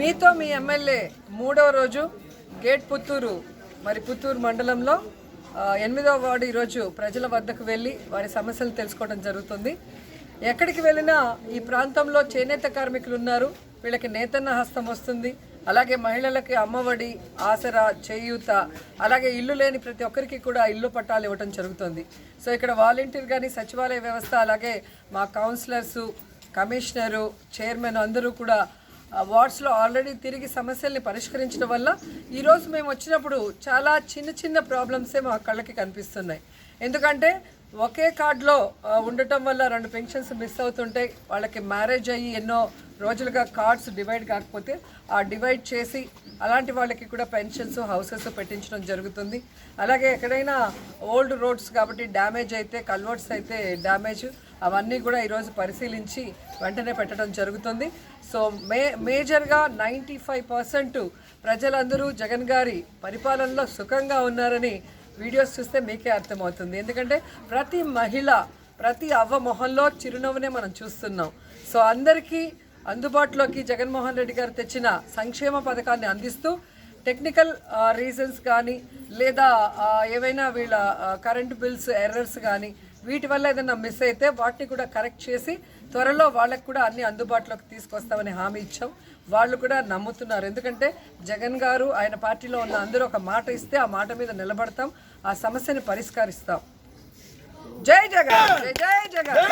మీతో మీ ఎమ్మెల్యే మూడవ రోజు గేట్ పుత్తూరు మరి పుత్తూరు మండలంలో ఎనిమిదవ వార్డు ఈరోజు ప్రజల వద్దకు వెళ్ళి వారి సమస్యలు తెలుసుకోవడం జరుగుతుంది. ఎక్కడికి వెళ్ళినా ఈ ప్రాంతంలో చేనేత కార్మికులు ఉన్నారు. వీళ్ళకి నేతన్న హస్తం వస్తుంది. అలాగే మహిళలకి అమ్మఒడి ఆసరా చేయూత అలాగే ఇల్లు లేని ప్రతి ఒక్కరికి కూడా ఇల్లు పట్టాలు ఇవ్వడం జరుగుతుంది. సో ఇక్కడ వాలంటీర్ కానీ సచివాలయ వ్యవస్థ అలాగే మా కౌన్సిలర్సు కమిషనరు చైర్మన్ అందరూ కూడా వార్డ్స్లో ఆల్రెడీ తిరిగి సమస్యల్ని పరిష్కరించడం వల్ల ఈరోజు మేము వచ్చినప్పుడు చాలా చిన్న చిన్న ప్రాబ్లమ్సే మా కళ్ళకి కనిపిస్తున్నాయి. ఎందుకంటే ఒకే కార్డులో ఉండటం వల్ల రెండు పెన్షన్స్ మిస్ అవుతుంటే వాళ్ళకి మ్యారేజ్ అయ్యి ఎన్నో రోజులుగా కార్డ్స్ డివైడ్ కాకపోతే ఆ డివైడ్ చేసి అలాంటి వాళ్ళకి కూడా పెన్షన్స్ హౌసెస్ పెట్టించడం జరుగుతుంది. అలాగే ఎక్కడైనా ఓల్డ్ రోడ్స్ కాబట్టి డ్యామేజ్ అయితే కల్వర్ట్స్ అయితే డ్యామేజ్ అవన్నీ కూడా ఈరోజు పరిశీలించి వెంటనే పెట్టడం జరుగుతుంది. సో మే మేజర్గా నైంటీ ఫైవ్ పర్సెంట్ ప్రజలందరూ జగన్ గారి పరిపాలనలో సుఖంగా ఉన్నారని వీడియోస్ చూస్తే మీకే అర్థమవుతుంది. ఎందుకంటే ప్రతి మహిళ ప్రతి అవ్వ మొహంలో చిరునవ్వునే మనం చూస్తున్నాం. సో అందరికీ అందుబాటులోకి జగన్మోహన్ రెడ్డి గారు తెచ్చిన సంక్షేమ పథకాన్ని అందిస్తూ టెక్నికల్ రీజన్స్ కానీ లేదా ఏవైనా వీళ్ళ కరెంట్ బిల్స్ ఎర్రర్స్ కానీ వీటి వల్ల ఏదైనా మిస్ అయితే వాటిని కూడా కరెక్ట్ చేసి త్వరలో వాళ్ళకి కూడా అన్ని అందుబాటులోకి తీసుకొస్తామని హామీ ఇచ్చాం. వాళ్ళు కూడా నమ్ముతున్నారు. ఎందుకంటే జగన్ గారు ఆయన పార్టీలో ఉన్న అందరూ ఒక మాట ఇస్తే ఆ మాట మీద నిలబడతాం ఆ సమస్యని పరిష్కరిస్తాం. జై జగన్! జై జగన్!